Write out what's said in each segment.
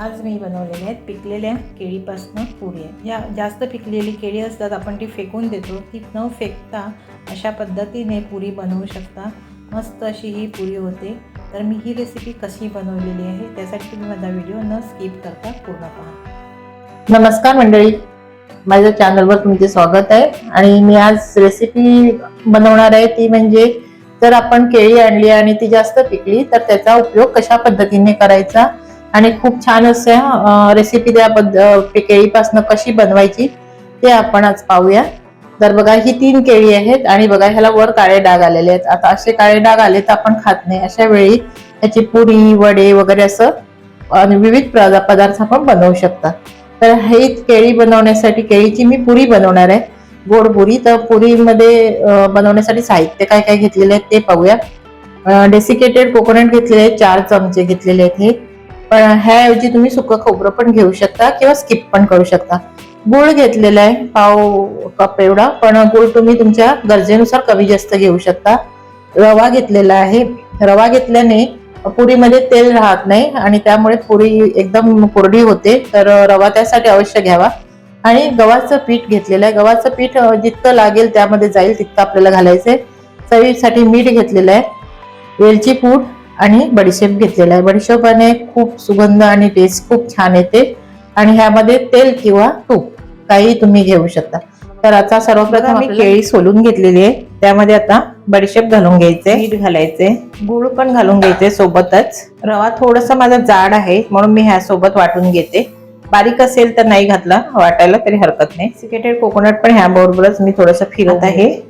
आज मी बनवलेल्या आहेत पिकलेल्या केळीपासनं पुऱ्या या जास्त पिकलेली केळी असतात आपण ती फेकून देतो. ती न फेकता अशा पद्धतीने पुरी बनवू शकता. मस्त अशी ही पुरी होते. तर मी ही रेसिपी कशी बनवलेली आहे त्यासाठी तुम्ही माझा व्हिडिओ न स्किप करता पूर्ण पहा. नमस्कार मंडळी. माझ्या चॅनलवर तुमचे स्वागत आहे. आणि मी आज रेसिपी बनवणार आहे ती म्हणजे जर आपण केळी आणली आणि ती जास्त पिकली तर त्याचा उपयोग कशा पद्धतीने करायचा? आणि खूप छान असं रेसिपी त्या केळीपासून कशी बनवायची ते आपण आज पाहूया. तर बघा ही तीन केळी आहेत आणि बघा ह्याला वर काळे डाग आलेले आहेत. आता असे काळे डाग आले तर आपण खात नाही. अशा वेळी त्याची पुरी वडे वगैरे असं आणि विविध प्रदा- पदार्थ आपण बनवू शकता. तर हे केळी बनवण्यासाठी केळीची मी पुरी बनवणार आहे. गोड पुरी. तर पुरीमध्ये बनवण्यासाठी साहित्य काय काय घेतलेले आहेत ते पाहूया. डेसिकेटेड कोकोनट घेतलेले आहेत चार चमचे घेतलेले आहेत हे. पण ह्याऐवजी तुम्ही सुकं खोबरं पण घेऊ शकता किंवा स्किप पण करू शकता. गुळ घेतलेला आहे पाव कप एवढा पण गुळ तुम्ही तुमच्या गरजेनुसार कमी जास्त घेऊ शकता. रवा घेतलेला आहे. रवा घेतल्याने पुरीमध्ये तेल राहत नाही आणि त्यामुळे पुरी एकदम कोरडी होते तर रवा त्यासाठी अवश्य घ्यावा. आणि गव्हाचं पीठ घेतलेलं आहे. गव्हाचं पीठ जितकं लागेल त्यामध्ये जाईल तितकं आपल्याला घालायचं आहे चवीसाठी मीठ घेतलेलं आहे. वेलची पूड आणि बडीशेप घेतलेला आहे. बडीशेपाने खूप सुगंध आणि टेस्ट खूप छान येते. आणि ह्यामध्ये तेल किंवा तूप काही तुम्ही घेऊ शकता. तर आता सर्वप्रथम मी आपल्याला- केळी सोलून घेतलेली आहे. त्यामध्ये आता बडीशेप घालून घ्यायचे मीठ घालायचे. गुळ पण घालून घ्यायचे सोबतच. रवा थोडासा माझा जाड आहे म्हणून मी ह्या सोबत वाटून घेते. बारीक असेल तर नाही घातला वाटायला तरी हरकत नाही. सिकेटेड कोकोनट पण ह्या बरोबरच मी थोडस फिरत आहे.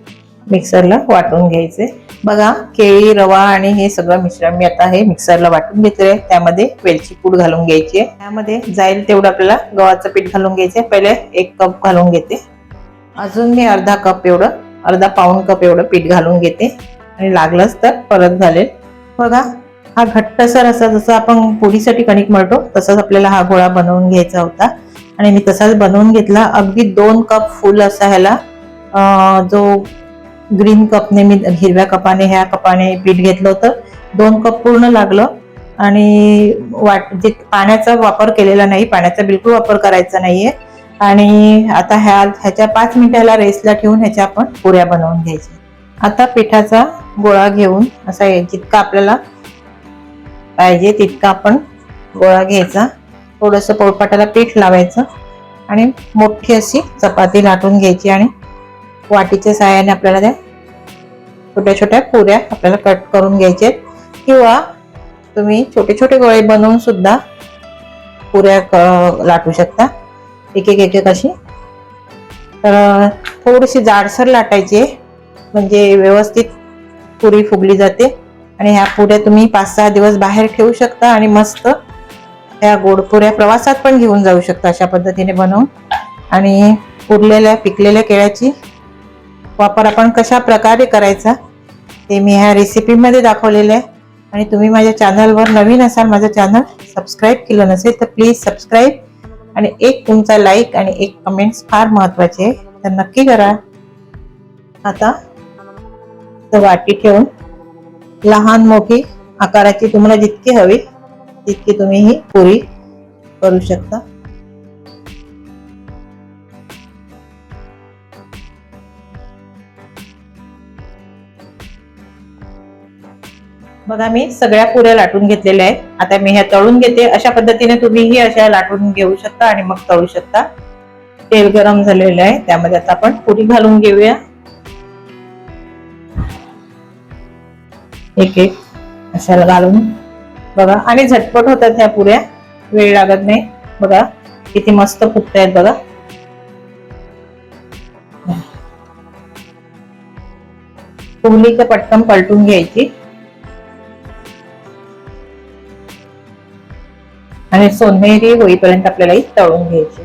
मिक्सरला वाटून घ्यायचे. बघा केळी रवा आणि हे सगळं मिश्रण मी आता हे मिक्सरला वाटून घेतले त्यामध्ये वेलची पूड घालून घ्यायची आहे. त्यामध्ये जाईल तेवढं आपल्याला गव्हाचं पीठ घालून घ्यायचे. पहिले एक कप घालून घेते. अजून मी अर्धा कप एवढं अर्धा पाऊण कप एवढं पीठ घालून घेते. आणि लागलंच तर परत घालेल. बघा हा घट्टसर असा जसं आपण पुरीसाठी कणिक मळतो तसाच आपल्याला हा गोळा बनवून घ्यायचा होता. आणि मी तसाच बनवून घेतला. अगदी दोन कप फुल असा ह्याला जो ग्रीन कपने मी हिरव्या कपाने ह्या कपाने पीठ घेतलं होतं. दोन कप पूर्ण लागलं आणि वाट जे पाण्याचा वापर केलेला नाही पाण्याचा बिलकुल वापर करायचा नाहीये. आणि आता ह्या ह्याच्या पाच मिनिटाला रेस्टला ठेवून ह्याच्या आपण पुऱ्या बनवून घ्यायच्या. आता पिठाचा गोळा घेऊन असा जितका आपल्याला पाहिजे तितका आपण गोळा घ्यायचा. थोडंसं पोळपाटाला पीठ लावायचं आणि मोठी अशी चपाती लाटून घ्यायची आणि वाटीच्या सहाय्याने आपल्याला त्या छोट्या छोट्या पुऱ्या आपल्याला कट करून घ्यायच्या आहेत. किंवा तुम्ही छोटे छोटे गोळे बनवून सुद्धा पुऱ्या क- लाटू शकता. एक एक एक अशी. तर थोडीशी जाडसर लाटायची म्हणजे व्यवस्थित पुरी फुगली जाते. आणि ह्या पुऱ्या तुम्ही पाच सहा दिवस बाहेर ठेवू शकता आणि मस्त ह्या गोड पुऱ्या प्रवासात पण घेऊन जाऊ शकता अशा पद्धतीने बनवून. आणि उरलेल्या पिकलेल्या केळ्याची वापर आपण कशा प्रकारे करायचा ते मी ह्या रेसिपीमध्ये दाखवलेलं आहे. आणि तुम्ही माझ्या चॅनलवर नवीन असाल माझं चॅनल सबस्क्राईब केलं नसेल तर प्लीज सबस्क्राईब आणि एक तुमचा लाईक आणि एक कमेंट्स फार महत्त्वाचे आहे. तर नक्की करा. आता तर वाटी ठेवून लहान मोठी आकाराची तुम्हाला जितकी हवी तितकी तुम्ही ही पुरी करू शकता. बघा मी सगळ्या पुऱ्या लाटून घेतलेल्या आहेत. आता मी ह्या तळून घेते. अशा पद्धतीने तुम्हीही अशा लाटून घेऊ शकता आणि मग तळू शकता. तेल गरम झालेलं आहे. त्यामध्ये आता आपण पुरी घालून घेऊया. एक एक. अशाला घालून. बघा आणि झटपट होतात ह्या पुऱ्या. वेळ लागत नाही. बघा किती मस्त फुगतायत बघा. फुगली तर पटकन पलटून घ्यायची. आणि सोनेरी होईपर्यंत आपल्याला ही तळून घ्यायची.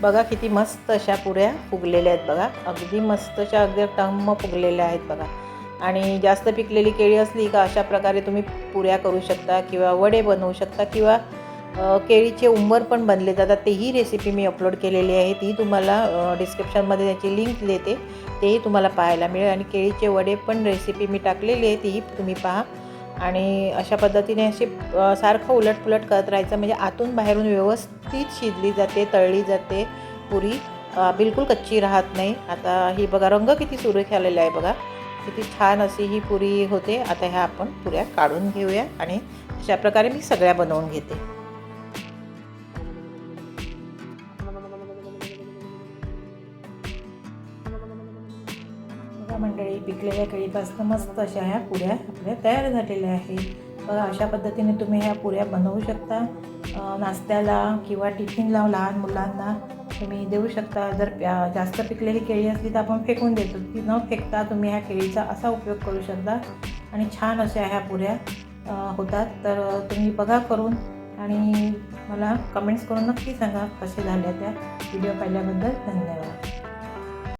बघा किती मस्त अशा पुऱ्या फुगलेल्या आहेत बघा. अगदी मस्तच्या अगदी टम्म फुगलेल्या आहेत बघा. आणि जास्त पिकलेली केळी असली का अशा प्रकारे तुम्ही पुऱ्या करू शकता किंवा वडे बनवू शकता किंवा केळीचे उंबर पण बनले जातात. तेही रेसिपी मी अपलोड केलेली आहे. ती तुम्हाला डिस्क्रिप्शनमध्ये त्याची लिंक देते. तेही तुम्हाला पाहायला मिळेल. आणि केळीचे वडे पण रेसिपी मी टाकलेली आहे. तीही तुम्ही पहा. आणि अशा पद्धतीने अशी सारखं उलटपुलट करत राहायचं. म्हणजे आतून बाहेरून व्यवस्थित शिजली जाते तळली जाते पुरी. बिलकुल कच्ची राहत नाही. आता ही बघा रंग किती सुरेख आलेला आहे बघा. किती छान अशी ही पुरी होते. आता ह्या आपण पुऱ्या काढून घेऊया आणि अशा प्रकारे मी सगळ्या बनवून घेते. बघा मंडळी पिकलेल्या केळीपासून मस्त अशा ह्या पुऱ्या आपल्या तयार झालेल्या आहेत. बघा अशा पद्धतीने तुम्ही ह्या पुऱ्या बनवू शकता. नाश्त्याला किंवा टिफिनला लहान मुलांना तुम्ही देऊ शकता. जर प्या- जास्त पिकलेली केळी असली तर आपण फेकून देतो. ती न फेकता तुम्ही ह्या केळीचा असा उपयोग करू शकता. आणि छान अशा ह्या पुऱ्या होतात. तर तुम्ही बघा करून आणि मला कमेंट्स करून नक्की सांगा कसे झाल्या त्या. व्हिडिओ पाहिल्याबद्दल धन्यवाद.